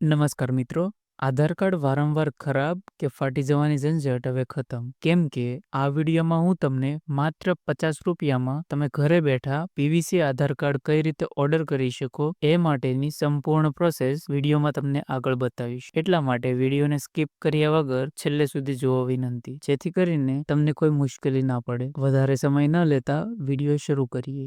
નમસ્કાર મિત્રો. આધાર કાર્ડ વારંવાર ખરાબ કે ફાટી જવાની ઝંઝટ હવે ખતમ. કેમ કે આ વિડીયોમાં હું તમને માત્ર પચાસ રૂપિયામાં તમે ઘરે બેઠા પીવીસી આધાર કાર્ડ કઈ રીતે ઓર્ડર કરી શકો એ માટેની સંપૂર્ણ પ્રોસેસ વિડીયોમાં તમને આગળ બતાવીશ. એટલા માટે વિડીયોને સ્કીપ કર્યા વગર છેલ્લે સુધી જોવા વિનંતી. જેથી કરીને તમને કોઈ મુશ્કેલી ના પડે. વધારે સમય ન લેતા વીડિયો શરૂ કરીએ.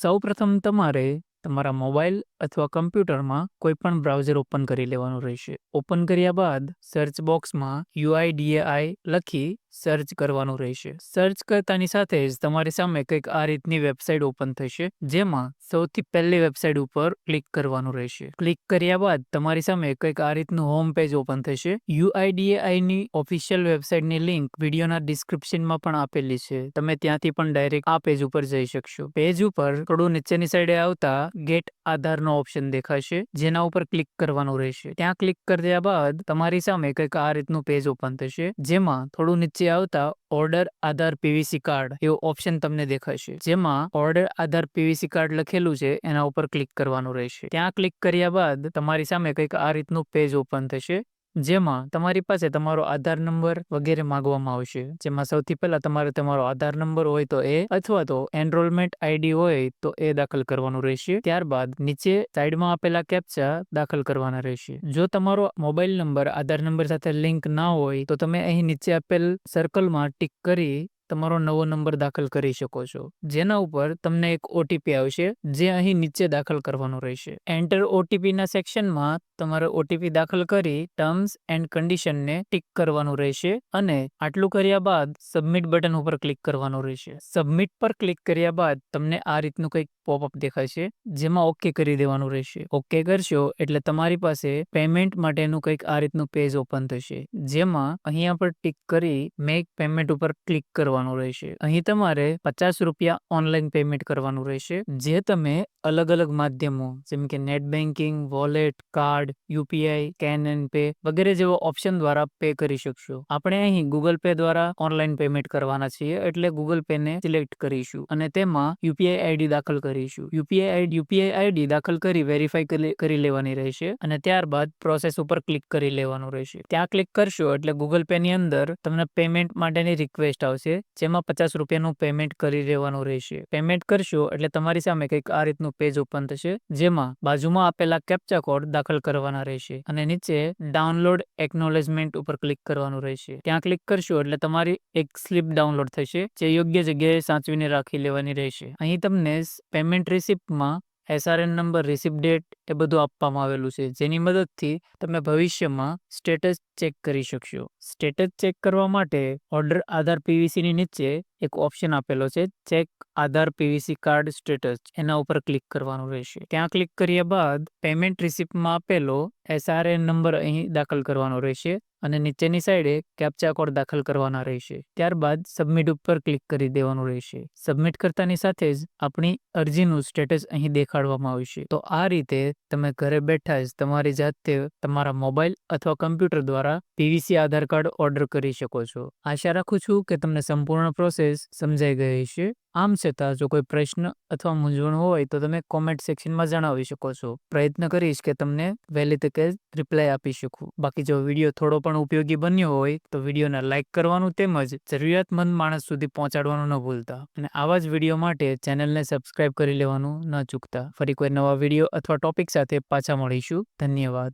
સૌ પ્રથમ તમારે તમારા મોબાઈલ અથવા કમ્પ્યુટરમાં કોઈ પણ બ્રાઉઝર ઓપન કરી લેવાનું રહેશે. ઓપન કર્યા બાદ સર્ચ બોક્સમાં યુઆઈડીએઆઈ લખી સર્ચ કરવાનું રહેશે. સર્ચ કરતાની સાથે જ તમારી સામે કંઈક આ રીતની વેબસાઇટ ઓપન થશે, જેમાં સૌથી પહેલી વેબસાઇટ ઉપર ક્લિક કરવાનું રહેશે. ક્લિક કર્યા બાદ તમારી સામે કંઈક આ રીતનું હોમ પેજ ઓપન થશે. U I D A I ની ઓફિશિયલ વેબસાઇટની લિંક વિડીયોના ડિસ્ક્રિપ્શનમાં પણ આપેલી છે. તમે ત્યાંથી પણ ડાયરેક્ટ આ પેજ ઉપર જઈ શકશો. પેજ ઉપર થોડું નીચેની સાઈડે આવતા ગેટ આધારનો ઓપ્શન દેખાશે, જેના ઉપર ક્લિક કરવાનું રહેશે. ત્યાં ક્લિક કર્યા બાદ તમારી સામે કંઈક આ રીતનું પેજ ઓપન થશે, જેમાં થોડું નીચે આવતા ઓર્ડર આધાર પીવીસી કાર્ડ એવો ઓપ્શન તમને દેખાશે. જેમાં ઓર્ડર આધાર પીવીસી કાર્ડ લખેલું છે, એના ઉપર ક્લિક કરવાનું રહેશે. ત્યાં ક્લિક કર્યા બાદ તમારી સામે કંઈક આ રીતનું પેજ ઓપન થશે. જેમાં તમારી પાસે તમારો આધાર નંબર વગેરે માંગવામાં આવશે. જેમાં સૌથી પહેલા તમારે તમારો આધાર નંબર હોય તો એ અથવા તો એનરોલમેન્ટ આઈડી હોય તો એ દાખલ કરવાનું રહેશે. ત્યારબાદ નીચે સાઈડમાં આપેલા કેપ્ચા દાખલ કરવાના રહેશે. જો તમારો મોબાઈલ નંબર, આધાર નંબર સાથે લિંક ના હોય તો તમે અહીં નીચે આપેલ સર્કલમાં ટીક કરી તમારો નવો નંબર દાખલ કરી શકો છો. જેના ઉપર તમને એક ઓટીપી આવશે, જે અહીં નીચે દાખલ કરવાનો રહેશે. એન્ટર ઓટીપી ના સેક્શનમાં તમારે ઓટીપી દાખલ કરી ટર્મ્સ એન્ડ કન્ડિશનને ટીક કરવાનું રહેશે અને આટલું કર્યા બાદ સબમિટ બટન ઉપર ક્લિક કરવાનું રહેશે. સબમિટ પર ક્લિક કર્યા બાદ તમને આ રીતનું કંઈક પોપઅપ દેખાશે જેમાં ઓકે કરી દેવાનું રહેશે. ઓકે કરશો એટલે તમારી પાસે પેમેન્ટ માટેનું કંઈક આ રીતનું પેજ ઓપન થશે, જેમાં અહીંયા પર ટીક કરી મેક પેમેન્ટ ઉપર ક્લિક કરવાનું રહેશે. અહીં તમારે પચાસ રૂપિયા ઓનલાઈન પેમેન્ટ કરવાનું રહેશે, જે તમે અલગ અલગ માધ્યમો, જેમ કે net banking wallet, card, UPI, can and pay વગેરે જેવા ઓપ્શન દ્વારા પે કરી શકશો. આપણે અહીં ગૂગલ પે દ્વારા ઓનલાઈન પેમેન્ટ કરવાના છીએ, એટલે ગૂગલ પે ને સિલેક્ટ કરીશું અને તેમાં યુપીઆઈ આઈડી દાખલ કરીશું. યુપીઆઈ આઈડી યુપીઆઈ આઈડી દાખલ કરી વેરીફાઈ કરી લેવાની રહેશે અને ત્યારબાદ પ્રોસેસ ઉપર ક્લિક કરી લેવાનું રહેશે. ત્યાં ક્લિક કરશો એટલે ગૂગલ પે ની અંદર તમને પેમેન્ટ માટેની રિક્વેસ્ટ આવશે. જેમાં પચાસ રૂપિયાનું પેમેન્ટ કરી દેવાનું રહેશે. પેમેન્ટ કરશો એટલે તમારી સામે કંઈક આ રીતનું પેજ ઓપન થશે, જેમાં બાજુમાં આપેલા કેપ્ચા કોડ દાખલ કરવાના રહેશે અને નીચે ડાઉનલોડ એકનોલેજમેન્ટ ઉપર ક્લિક કરવાનું રહેશે. ત્યાં ક્લિક કરશો એટલે તમારી એક સ્લીપ ડાઉનલોડ થશે, જે યોગ્ય જગ્યાએ સાચવીને રાખી લેવાની રહેશે. અહીં તમને પેમેન્ટ રિસિપ્ટમાં એસઆરએન નંબર રિસિપ્ટ ડેટ એ બધું આપવામાં આવેલું છે. જેની મદદથી તમે ભવિષ્યમાં સ્ટેટસ ચેક કરી શકશો. સ્ટેટસ ચેક કરવા માટે ઓર્ડર આધાર પીવીસીની નીચે એક ઓપ્શન આપેલો છે. Check Aadhaar PVC card status. એના ઉપર ક્લિક કરવાનું રહેશે. ત્યાં ક્લિક કર્યા બાદ પેમેન્ટ રિસિપ્ટમાં આપેલો એસઆરએન નંબર અહીં દાખલ કરવાનો રહેશે અને નીચેની સાઈડે કેપ્ચા કોડ દાખલ કરવાના રહેશે. ત્યારબાદ સબમિટ ઉપર ક્લિક કરી દેવાનું રહેશે. સબમિટ કરતાની સાથે જ આપણી અરજીનું સ્ટેટસ અહીં દેખાડવામાં આવશે. તો આ રીતે તમે ઘરે બેઠા જ તમારી જાતે તમારા મોબાઈલ અથવા કમ્પ્યુટર દ્વારા પીવીસી આધાર કાર્ડ ઓર્ડર કરી શકો છો. આશા રાખું છું કે તમને સંપૂર્ણ પ્રોસેસ સમજાઈ ગઈ છે આમ છતાં જો કોઈ પ્રશ્ન અથવા મૂંઝવણ હોય, તો તમે કોમેન્ટ સેક્શનમાં જણાવી શકો છો. પ્રયત્ન કરીશ કે તમને વહેલી તકે રિપ્લાય આપી શકું. બાકી જો વીડિયો થોડો પણ ઉપયોગી બન્યો હોય, તો વિડીયોને લાઇક કરવાનું તેમજ જરૂરિયાતમંદ માણસ સુધી પહોંચાડવાનું ન ભૂલતા. અને આવા જ વીડિયો માટે ચેનલને સબસ્ક્રાઇબ કરી લેવાનું ન ચૂકતા. ફરી કોઈ નવા વીડિયો અથવા ટોપિક સાથે પાછા મળીશું. ધન્યવાદ.